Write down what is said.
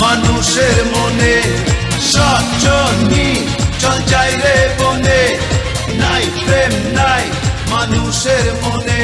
মানুষের মনে সচনি চল যাই রে বনে। নাই প্রেম নাই মানুষের মনে